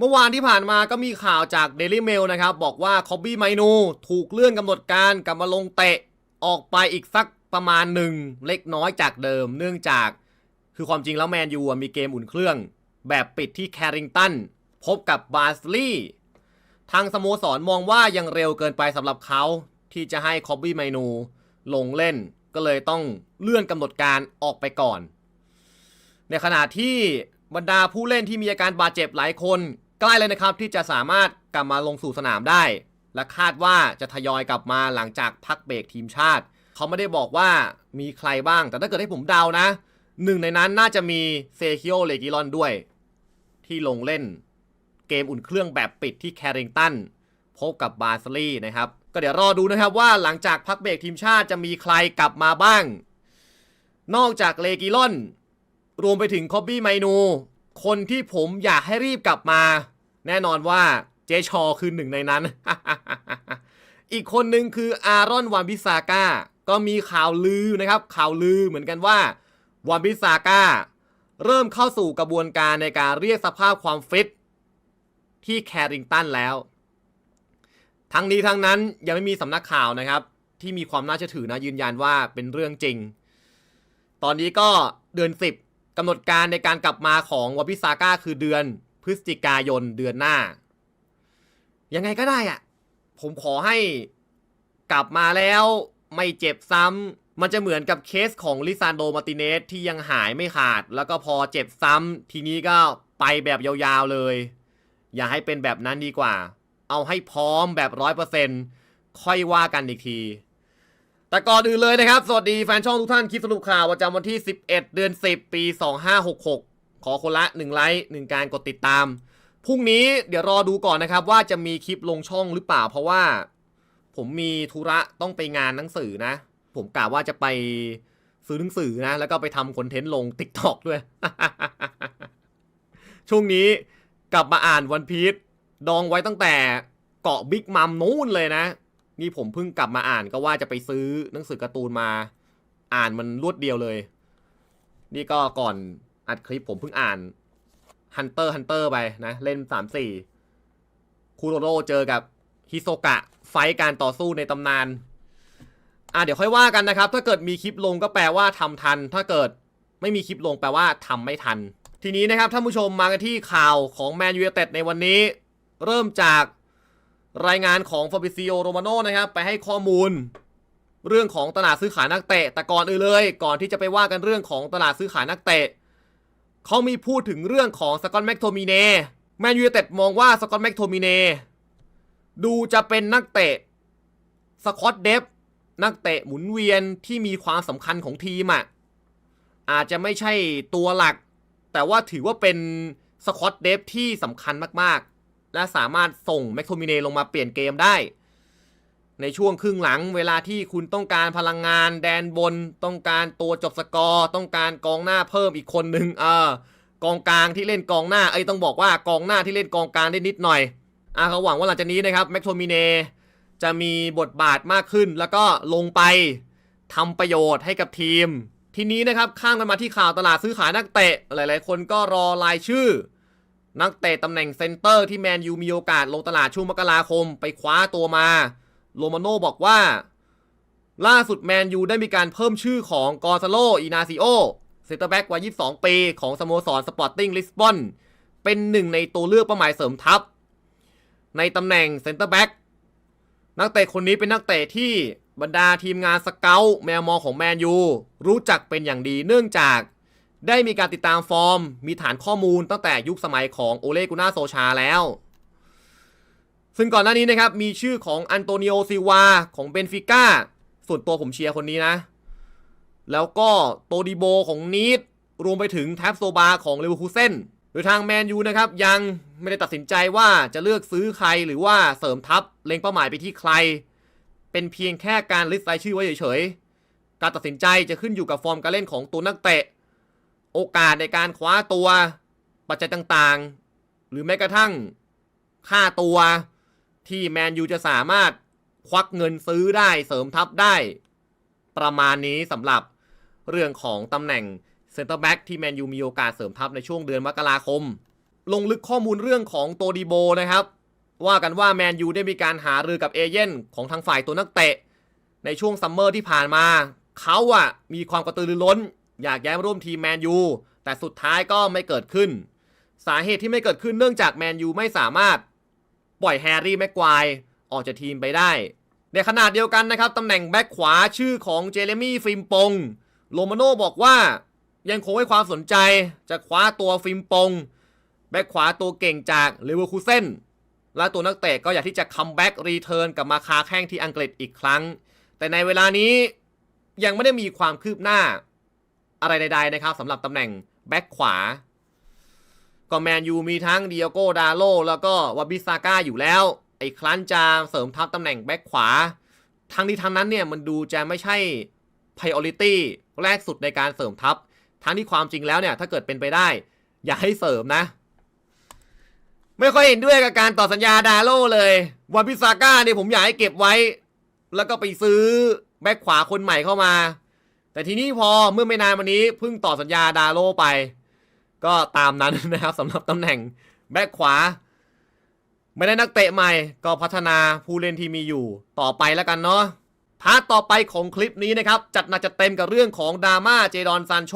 เมื่อวานที่ผ่านมาก็มีข่าวจาก Daily Mail นะครับ บอกว่าคอบบี้ไมนูถูกเลื่อนกำหนดการกลับมาลงเตะออกไปอีกสักประมาณหนึ่งเล็กน้อยจากเดิม เนื่องจากคือความจริงแล้วแมนยูมีเกมอุ่นเครื่อง แบบปิดที่แคริงตันพบกับบาสลีย์ทางสโมสรมองว่ายังเร็วเกินไปสำหรับเขาที่จะให้คอบบี้ไมนูลงเล่นก็เลยต้องเลื่อนกำหนดการออกไปก่อน ในขณะที่บรรดาผู้เล่นที่มีอาการบาดเจ็บหลายคน ใกล้เลยนะครับที่จะสามารถกลับมาลงสู่สนามได้ และคาดว่าจะทยอยกลับมาหลังจากพักเบรกทีมชาติ เขาไม่ได้บอกว่ามีใครบ้าง แต่ถ้าเกิดให้ผมเดานะหนึ่งในนั้นน่าจะมีเซคิโอเลกิลอนด้วย ที่ลงเล่นเกมอุ่นเครื่องแบบปิดที่แคริงตันพบกับบาสลีย์นะครับ ก็เดี๋ยวรอดูนะครับว่าหลังจากพักเบรกทีมชาติจะมีใครกลับมาบ้าง นอกจากเลกิลอน รวมไปถึงคอบบี้ไมนู คนที่ผมอยากให้รีบกลับมา แน่นอนว่าเจชอคือหนึ่งในนั้น อีกคนหนึ่งคืออารอนวานบิซาก้า ก็มีข่าวลือนะครับ ข่าวลือเหมือนกันว่าวานบิซาก้า เริ่มเข้าสู่กระบวนการในการเรียกสภาพความฟิต ที่แคริงตันแล้ว ทั้งนี้ทั้งนั้นยังไม่มีสำนักข่าวนะครับ ที่มีความน่าเชื่อถือนะยืนยันว่าเป็นเรื่องจริง ตอนนี้ก็เดือน10 กำหนดการในการกลับมาของวาบิซาก้าคือเดือนพฤศจิกายนเดือนหน้า ยังไงก็ได้อะผมขอให้กลับมาแล้วไม่เจ็บซ้ำ มันจะเหมือนกับเคสของลิซานโดมาร์ติเนสที่ยังหายไม่ขาด แล้วก็พอเจ็บซ้ำ ทีนี้ก็ไปแบบยาวๆเลย อย่าให้เป็นแบบนั้นดีกว่า เอาให้พร้อมแบบร้อยเปอร์เซ็นค่อยว่ากันอีกที แต่ก่อนอื่นเลยนะครับ สวัสดีแฟนช่องทุกท่านคลิปสรุปข่าวประจำวันที่ 11 เดือน 10 ปี 2566 ขอคนละ 1 ไลค์1การกดติดตาม พรุ่งนี้เดี๋ยวรอดูก่อนนะครับ ว่าจะมีคลิปลงช่องหรือเปล่า เพราะว่า ผมมีธุระต้องไปงานหนังสือนะ ผมกะว่าจะไปซื้อหนังสือนะ แล้วก็ไปทำคอนเทนต์ลง t ิ k t o k ด้วย ช่วงนี้กลับมาอ่านวันพีชดองไว้ตั้งแต่เกาะบิ๊กมัมนู้นเลยนะ นี่ผมเพิ่งกลับมาอ่านก็ว่าจะไปซื้อหนังสือการ์ตูนมา อ่านมันรวดเดียวเลย นี่ก็ก่อนอัดคลิปผมเพิ่งอ่านฮันเตอร์ฮันเตอร์ไปนะ เล่นสามสี่คูโรโรเจอกับฮิโซกะ ไฟการต่อสู้ในตำนาน อะเดี๋ยวค่อยว่ากันนะครับ ถ้าเกิดมีคลิปลงก็แปลว่าทำทัน ถ้าเกิดไม่มีคลิปลงแปลว่าทำไม่ทัน ทีนี้นะครับท่านผู้ชมมากันที่ข่าวของแมนยู i เต็ดในวันนี้ เริ่มจาก รายงานของฟาบิซิโอโรมาโนนะครับไปให้ข้อมูล เรื่องของตลาดซื้อขายนักเตะแต่ก่อนอื่นเลย ก่อนที่จะไปว่ากันเรื่องของตลาดซื้อขายนักเตะเขามีพูดถึงเรื่องของสกอตแม็กโทมิเน่แมนยูเต็ดมองว่าสกอตแม็กโทมิเน่ดูจะเป็นนักเตะสกอตเดฟนักเตะหมุนเวียนที่มีความสำคัญของทีมอะอาจจะไม่ใช่ตัวหลัก แต่ว่าถือว่าเป็นสกอตเดฟที่สำคัญมาก และสามารถส่งแม็กโทมิเนลงมาเปลี่ยนเกมได้ ในช่วงครึ่งหลังเวลาที่คุณต้องการพลังงานแดนบน ต้องการตัวจบสกอร์ต้องการกองหน้าเพิ่มอีกคนหนึ่งเออกองกลางที่เล่นกองหน้าเอ้ต้องบอกว่ากองหน้าที่เล่นกองกลางได้นิดหน่อยอะเขาหวังว่าหลังจากนี้นะครับแม็กโทมิเนจะมีบทบาทมากขึ้น แล้วก็ลงไปทำประโยชน์ให้กับทีม ทีนี้นะครับข้างกันมาที่ข่าวตลาดซื้อขายนักเตะ หลาย ๆ คนก็รอรายชื่อ นักเตะตำแหน่งเซนเตอร์ที่แมนยูมีโอกาสลงตลาดช่วงมกราคมไปคว้าตัวมา โรมาโน่บอกว่า ล่าสุดแมนยูได้มีการเพิ่มชื่อของกอซาโลอินาซิโอเซนเตอร์แบ็กวัย 22 ปีของสโมสรสปอร์ติ้งลิสบอนเป็นหนึ่งในตัวเลือกเป้าหมายเสริมทัพ ในตำแหน่งเซนเตอร์แบ็กนักเตะคนนี้เป็นนักเตะที่บรรดาทีมงานสเกลแมวมองของแมนยูรู้จักเป็นอย่างดีเนื่องจาก ได้มีการติดตามฟอร์ม มีฐานข้อมูลตั้งแต่ยุคสมัยของโอเลกุน่าโซชาแล้ว ซึ่งก่อนหน้านี้นะครับ มีชื่อของอันโตนิโอซิวาของเบนฟิก้าส่วนตัวผมเชียร์คนนี้นะ แล้วก็โตดิโบของนีดรวมไปถึงแท็บโซบาของเลเวอร์คูเซนโดยทางแมนยูนะครับ ยังไม่ได้ตัดสินใจว่าจะเลือกซื้อใครหรือว่าเสริมทัพเล็งเป้าหมายไปที่ใคร เป็นเพียงแค่การลิสต์รายชื่อไว้เฉยๆการตัดสินใจจะขึ้นอยู่กับฟอร์มการเล่นของตัวนักเตะ โอกาสในการคว้าตัว ปัจจัยต่างๆ หรือแม้กระทั่งค่าตัวที่แมนยูจะสามารถควักเงินซื้อได้เสริมทัพได้ ประมาณนี้สำหรับเรื่องของตำแหน่งเซนเตอร์แบ็กที่แมนยูมีโอกาสเสริมทัพในช่วงเดือนมกราคม ลงลึกข้อมูลเรื่องของโตดิโบนะครับ ว่ากันว่าแมนยูได้มีการหารือกับเอเย่นของทางฝ่ายตัวนักเตะ ในช่วงซัมเมอร์ที่ผ่านมา เขาอะมีความกระตือรือร้น อยากย้ายมาร่วมทีมแมนยูแต่สุดท้ายก็ไม่เกิดขึ้น สาเหตุที่ไม่เกิดขึ้นเนื่องจากแมนยูไม่สามารถปล่อยแฮร์รี่แม็กควายออกจากทีมไปได้ ในขณะเดียวกันนะครับตำแหน่งแบ็คขวาชื่อของเจเรมี่ฟิมปงโลมาโน่บอกว่ายังคงให้ความสนใจจะคว้าตัวฟิมปง แบ็คขวาตัวเก่งจากเลเวอร์คูเซนและตัวนักเตะก็อยากที่จะคัมแบ็กรีเทิร์นกลับมาคาแข้งที่อังกฤษอีกครั้ง แต่ในเวลานี้ยังไม่ได้มีความคืบหน้า อะไรใดๆนะครับสำหรับตำแหน่งแบ็คขวา ก็แมนยูมีทั้งเดียโกดาโลแล้วก็วาบิซาก้าอยู่แล้ว ไอ้คลันจะเสริมทัพตำแหน่งแบ็คขวา ทั้งนี้ทั้งนั้นเนี่ยมันดูจะไม่ใช่ priority แรกสุดในการเสริมทัพ ทั้งที่ความจริงแล้วเนี่ยถ้าเกิดเป็นไปได้ อย่าให้เสริมนะ ไม่ค่อยเห็นด้วยกับการต่อสัญญาดาโลเลยวาบิซาก้าเนี่ยผมอยากให้เก็บไว้ แล้วก็ไปซื้อแบ็คขวาคนใหม่เข้ามา แต่ทีนี้พอเมื่อไม่นานมานี้เพิ่งต่อสัญญาดาโลไป ก็ตามนั้นนะครับสำหรับตำแหน่งแบ็คขวา ไม่ได้นักเตะใหม่ ก็พัฒนาผู้เล่นที่มีอยู่ต่อไปแล้วกันเนาะพาร์ทต่อไปของคลิปนี้นะครับ จัดหนักจัดเต็มกับเรื่องของดราม่าเจดอนซานโช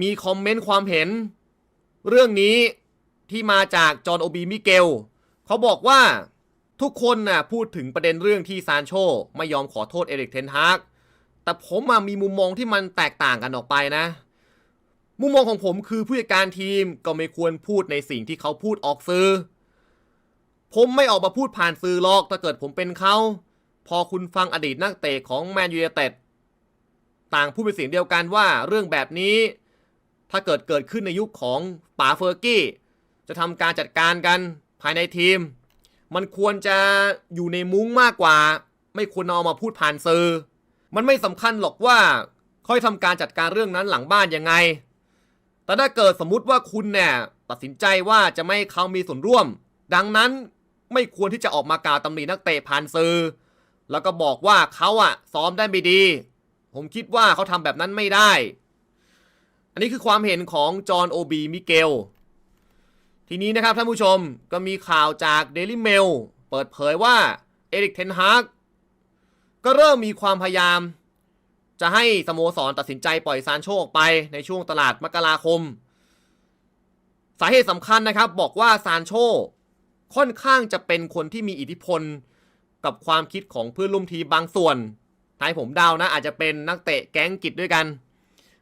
มีคอมเมนต์ความเห็น เรื่องนี้ที่มาจากจอห์นโอบีมิเกลเขาบอกว่าทุกคนน่ะพูดถึงประเด็นเรื่องที่ซานโชไม่ยอมขอโทษเอริกเทนฮาก แต่ผมมีมุมมองที่มันแตกต่างกันออกไปนะ มุมมองของผมคือผู้จัดการทีมก็ไม่ควรพูดในสิ่งที่เขาพูดออกสื่อ ผมไม่ออกมาพูดผ่านสื่อหรอกถ้าเกิดผมเป็นเขาพอคุณฟังอดีตนักเตะของแมนยู i นเต็ดต่างพูดเป็นเสียงเดียวกันว่าเรื่องแบบนี้ ถ้าเกิดเกิดขึ้นในยุคของป๋าเฟอร์กี้ จะทำการจัดการกันภายในทีม มันควรจะอยู่ในมุ้งมากกว่า ไม่ควรเอามาพูดผ่านสื่อ มันไม่สำคัญหรอกว่าค่อยทำการจัดการเรื่องนั้นหลังบ้านยังไง แต่ถ้าเกิดสมมุติว่าคุณเนี่ยตัดสินใจว่าจะไม่ให้เขามีส่วนร่วม ดังนั้นไม่ควรที่จะออกมากล่าวตำหนินักเตะผ่านสื่อแล้วก็บอกว่าเขาอะซ้อมได้ไม่ดี ผมคิดว่าเขาทำแบบนั้นไม่ได้ อันนี้คือความเห็นของจอห์นโอบีมิเกล ทีนี้นะครับท่านผู้ชมก็มีข่าวจาก Daily Mail เปิดเผยว่าเอริกเทนฮาก ก็เริ่มมีความพยายาม จะให้สโมสรตัดสินใจปล่อยซานโชออกไปในช่วงตลาดมกราคม สาเหตุสำคัญนะครับ บอกว่าซานโชค่อนข้างจะเป็นคนที่มีอิทธิพล กับความคิดของเพื่อนร่วมทีมบางส่วนให้ผมเดานะอาจจะเป็นนักเตะแก๊งกิจด้วยกัน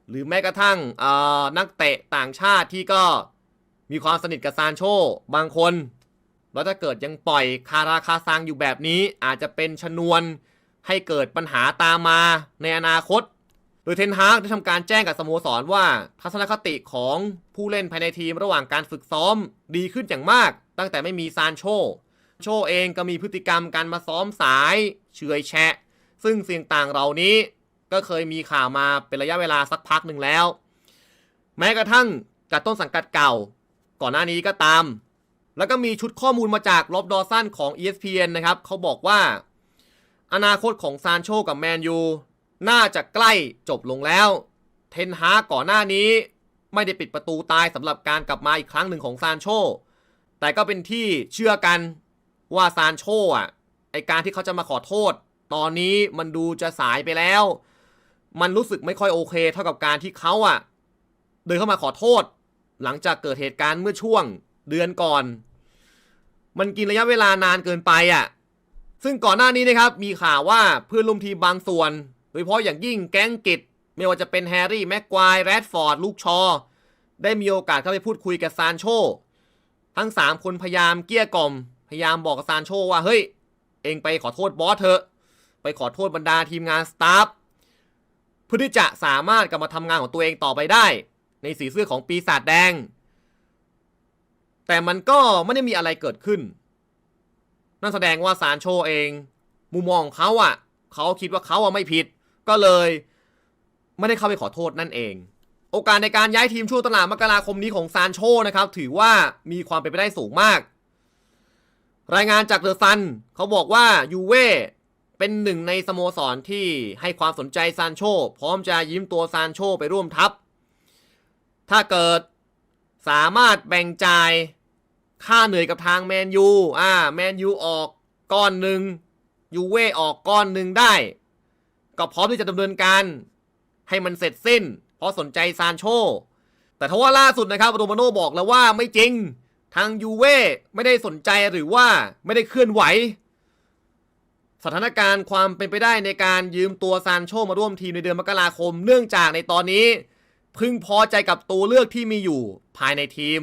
หรือแม้กระทั่งนักเตะต่างชาติที่ก็มีความสนิทกับซานโชบางคน แล้วถ้าเกิดยังปล่อยคาราคาซังอยู่แบบนี้อาจจะเป็นชนวน ให้เกิดปัญหาตามมาในอนาคต โดยเทนฮากได้ทำการแจ้งกับสโมสรว่า ทัศนคติของผู้เล่นภายในทีมระหว่างการฝึกซ้อมดีขึ้นอย่างมาก ตั้งแต่ไม่มีซานโช โชเองก็มีพฤติกรรมการมาซ้อมสายเฉอยแชะซึ่งสิ่งต่างเหล่านี้ก็เคยมีข่าวมาเป็นระยะเวลาสักพักหนึ่งแล้ว แม้กระทั่งกับต้นสังกัดเก่า ก่อนหน้านี้ก็ตาม แล้วก็มีชุดข้อมูลมาจากลอบดอสันของ ESPN นะครับเขาบอกว่า อนาคตของซานโชกับแมนยูน่าจะใกล้จบลงแล้ว เทนฮากก่อนหน้านี้ ไม่ได้ปิดประตูตายสำหรับการกลับมาอีกครั้งหนึ่งของซานโช แต่ก็เป็นที่เชื่อกันว่าซานโชอะไอการที่เขาจะมาขอโทษ ตอนนี้มันดูจะสายไปแล้ว มันรู้สึกไม่ค่อยโอเค เท่ากับการที่เขาอะ เดินเข้ามาขอโทษ หลังจากเกิดเหตุการณ์เมื่อช่วงเดือนก่อน มันกินระยะเวลานานเกินไปอะ ซึ่งก่อนหน้านี้นะครับมีข่าวว่าเพื่อนร่วมทีมบางส่วน โดยเฉพาะอย่างยิ่งแก๊งกิจไม่ว่าจะเป็นแฮร์รี่แม็กควายแรดฟอร์ดลูกชอ ได้มีโอกาสเข้าไปพูดคุยกับซานโช ทั้ง 3 คนพยายามเกลี้ยกล่อม พยายามบอกกับซานโชว่าเฮ้ย เองไปขอโทษบอสเถอะ ไปขอโทษบรรดาทีมงานสตาฟเพื่อที่จะสามารถกลับมาทำงานของตัวเองต่อไปได้ ในสีเสื้อของปีศาจแดง แต่มันก็ไม่ได้มีอะไรเกิดขึ้น นั่นแสดงว่าซานโชเอง มุมมองของเขาอะเขาคิดว่าเขาอะไม่ผิด ก็เลย ไม่ได้เข้าไปขอโทษนั่นเอง โอกาสในการย้ายทีมช่วงตลาดมกราคมนี้ของซานโชนะครับ ถือว่ามีความเป็นไปได้สูงมาก รายงานจากเดอะซันเขาบอกว่ายูเว่เป็นหนึ่งในสโมสรที่ให้ความสนใจซานโชพร้อมจะยิ้มตัวซานโชไปร่วมทัพ ถ้าเกิดสามารถแบ่งจ่าย ค่าเหนื่อยกับทางแมนยูอ่าแมนยูออกก้อนหนึ่งยูเว่ออกก้อนหนึ่งได้ ก็พร้อมที่จะดำเนินการให้มันเสร็จสิ้น เพราะสนใจซานโช แต่ทว่าล่าสุดนะครับโรมาโน่บอกแล้วว่าไม่จริง ทางยูเว่ไม่ได้สนใจหรือว่าไม่ได้เคลื่อนไหว สถานการณ์ความเป็นไปได้ในการยืมตัวซานโชมาร่วมทีมในเดือนมกราคม เนื่องจากในตอนนี้ พึงพอใจกับตัวเลือกที่มีอยู่ภายในทีม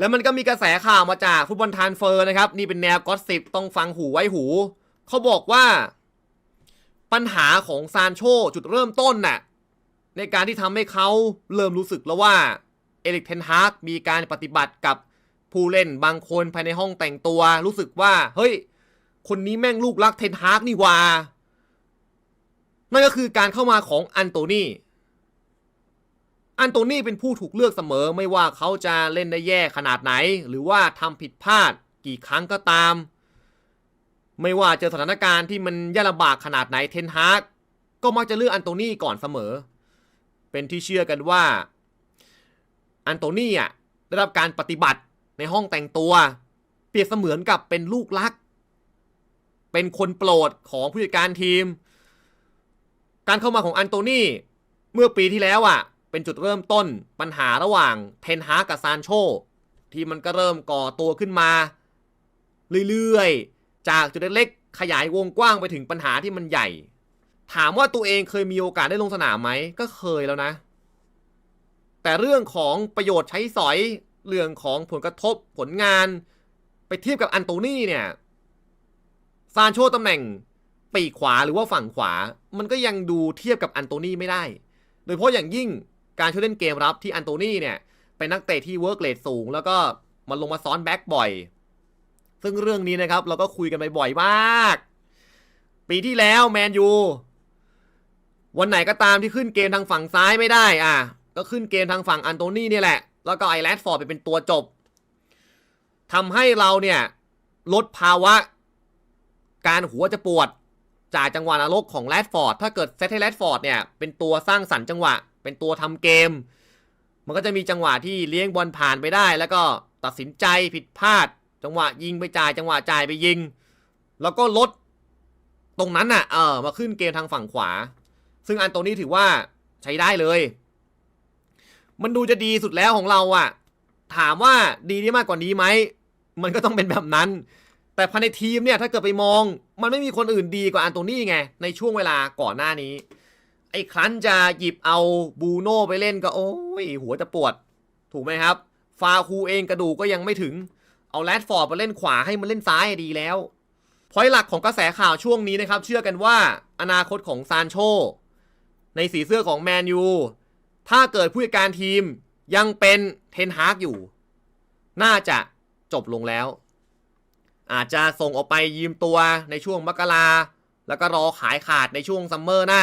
แล้วมันก็มีกระแสข่าวมาจากฟุตบอลทานเฟอร์นะครับ นี่เป็นแนวก็อตสิบต้องฟังหูไว้หู เขาบอกว่า ปัญหาของซานโชจุดเริ่มต้นน่ะในการที่ทำให้เขาเริ่มรู้สึกแล้วว่า เอริกเทนฮากมีการปฏิบัติกับผู้เล่นบางคนภายในห้องแต่งตัว รู้สึกว่า เฮ้ย คนนี้แม่งลูกรักเทนฮากนี่ว่านั่นก็คือการเข้ามาของอันโตนี อันโตนี่เป็นผู้ถูกเลือกเสมอไม่ว่าเขาจะเล่นได้แย่ขนาดไหน หรือว่าทำผิดพลาดกี่ครั้งก็ตาม ไม่ว่าเจอสถานการณ์ที่มันยากลำบากขนาดไหนเทนฮากก็มักจะเลือกอันโตนี่ก่อนเสมอ เป็นที่เชื่อกันว่า อันโตนีอะได้รับการปฏิบัติในห้องแต่งตัว เปรียบเสมือนกับเป็นลูกรัก เป็นคนโปรดของผู้จัดการทีม การเข้ามาของอันโตนี่เมื่อปีที่แล้วอะ เป็นจุดเริ่มต้นปัญหาระหว่างเทนฮากกับซานโชที่มันก็เริ่มก่อตัวขึ้นมา เรื่อยๆ จากจุดเล็กๆ ขยายวงกว้างไปถึงปัญหาที่มันใหญ่ ถามว่าตัวเองเคยมีโอกาสได้ลงสนามไหมก็เคยแล้วนะ แต่เรื่องของประโยชน์ใช้สอยเรื่องของผลกระทบผลงาน ไปเทียบกับอันโตนี่เนี่ยซานโชตำแหน่งปีกขวาหรือว่าฝั่งขวา มันก็ยังดูเทียบกับอันโตนี่ไม่ได้ โดยเฉพาะอย่างยิ่ง การช่วยเล่นเกมรับที่อันโตนี่เนี่ยเป็นนักเตะที่เวิร์กเลทสูง แล้วก็มันลงมาซ้อนแบ็กบ่อย ซึ่งเรื่องนี้นะครับเราก็คุยกันไปบ่อยมาก ปีที่แล้วแมนยูวันไหนก็ตามที่ขึ้นเกมทางฝั่งซ้ายไม่ได้อะก็ขึ้นเกมทางฝั่งอันโตนี่นี่แหละ แล้วก็ไอแรดฟอร์ดไปเป็นตัวจบทำให้เราเนี่ยลดภาวะการหัวจะปวดจากจังหวะนรกของแรดฟอร์ด ถ้าเกิดเซตให้แรดฟอร์ดเนี่ย เป็นตัวสร้างสรรค์จังหวะ เป็นตัวทำเกม มันก็จะมีจังหวะที่เลี้ยงบอลผ่านไปได้ แล้วก็ตัดสินใจผิดพลาด จังหวะยิงไปจ่าย จังหวะจ่ายไปยิง แล้วก็ลดตรงนั้นน่ะเออมาขึ้นเกมทางฝั่งขวา ซึ่งอันโตนี่ถือว่าใช้ได้เลย มันดูจะดีสุดแล้วของเราอะถามว่าดีได้มากกว่านี้ไหมมันก็ต้องเป็นแบบนั้น แต่ภายในทีมเนี่ยถ้าเกิดไปมอง มันไม่มีคนอื่นดีกว่าอันโตนี่ไงในช่วงเวลาก่อนหน้านี้ ไอ้ครั้นจะหยิบเอาบูโน่ไปเล่นก็โอ้ยหัวจะปวด ถูกไหมครับ ฟาคูเองกระดูกก็ยังไม่ถึง เอาแรดฟอร์ดมาเล่นขวาให้มันเล่นซ้ายดีแล้วพอยหลักของกระแสข่าวช่วงนี้นะครับ เชื่อกันว่าอนาคตของซานโช ในสีเสื้อของแมนยูถ้าเกิดผู้จัดการทีมยังเป็นเทนฮากอยู่ น่าจะจบลงแล้ว อาจจะส่งออกไปยืมตัวในช่วงมกราแล้วก็รอขายขาดในช่วงซัมเมอร์หน้า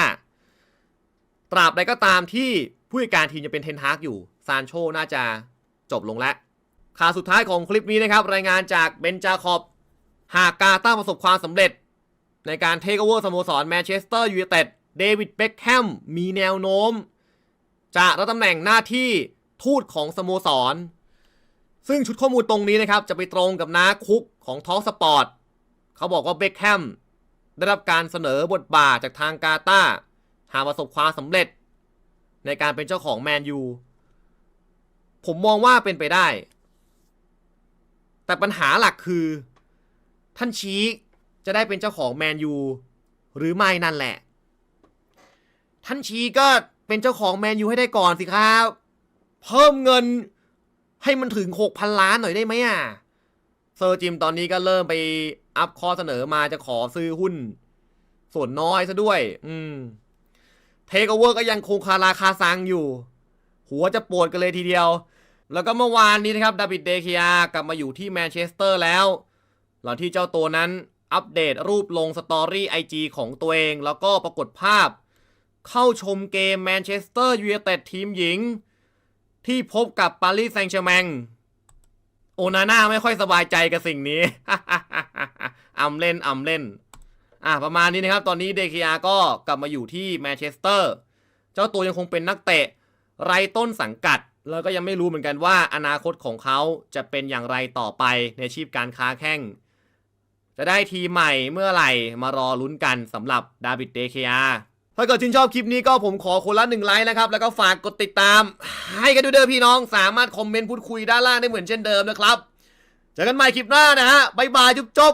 ตราบใดก็ตามที่ผู้จัดการทีมยังเป็นเทนฮากอยู่ซานโชน่าจะจบลงแล้วข่าวสุดท้ายของคลิปนี้นะครับ รายงานจากเบนจาคอบหากกาต้าประสบความสำเร็จ ในการเทคโอเวอร์สโมสรแมนเชสเตอร์ยูไนเต็ดเดวิดเบ็คแฮมมีแนวโน้ม จะรับตำแหน่งหน้าที่ทูตของสโมสร ซึ่งชุดข้อมูลตรงนี้นะครับ จะไปตรงกับน้าคุกของท้องสปอร์ตเขาบอกว่าเบ็คแฮมได้รับการเสนอบทบาทจากทางกาตา หากประสบความสำเร็จ ในการเป็นเจ้าของแมนยูผมมองว่าเป็นไปได้ แต่ปัญหาหลักคือ ท่านชีคจะได้เป็นเจ้าของแมนยูหรือไม่นั่นแหละ ท่านชีก็เป็นเจ้าของแมนยูให้ได้ก่อนสิครับ เพิ่มเงินให้มันถึงหกพันล้านหน่อยได้ไหมอะเซอร์จิมตอนนี้ก็เริ่มไปอัพข้อเสนอมาจะขอซื้อหุ้น ส่วนน้อยซะด้วย อืม เทคโอเวอร์ก็ยังคงคาราคาซังอยู่ หัวจะปวดกันเลยทีเดียว แล้วก็เมื่อวานนี้นะครับดาวิดเดคิยกลับมาอยู่ที่แมนเชสเตอร์แล้ว หลังที่เจ้าตัวนั้นอัปเดตรูปลงสตอรี่ไอจของตัวเอง แล้วก็ปรากฏภาพ เข้าชมเกมแมนเชสเตอร์ยูไนเต็ดทีมหญิง ที่พบกับปารีสแซงต์แชร์แมงโอนาน่าไม่ค่อยสบายใจกับสิ่งนี้อำเล่นอำเล่น อะประมาณนี้นะครับ ตอนนี้เดคิยาก็กลับมาอยู่ที่แมนเชสเตอร์ เจ้าตัวยังคงเป็นนักเตะไรต้นสังกัด แล้วก็ยังไม่รู้เหมือนกันว่าอนาคตของเขาจะเป็นอย่างไรต่อไปในอาชีพการค้าแข้ง จะได้ทีใหม่เมื่อไหร่มารอลุ้นกันสำหรับดาวิดเดคอาถ้าเกิดชื่นชอบคลิปนี้ก็ผมขอคนละหนึ่งไลค์นะครับ แล้วก็ฝากกดติดตาม ให้กันด้วยเด้อพี่น้องสามารถคอมเมนต์พูดคุยด้านล่างได้เหมือนเช่นเดิมนะครับเจอกันใหม่คลิปหน้านะฮะบ๊ายบายจุ๊บจบ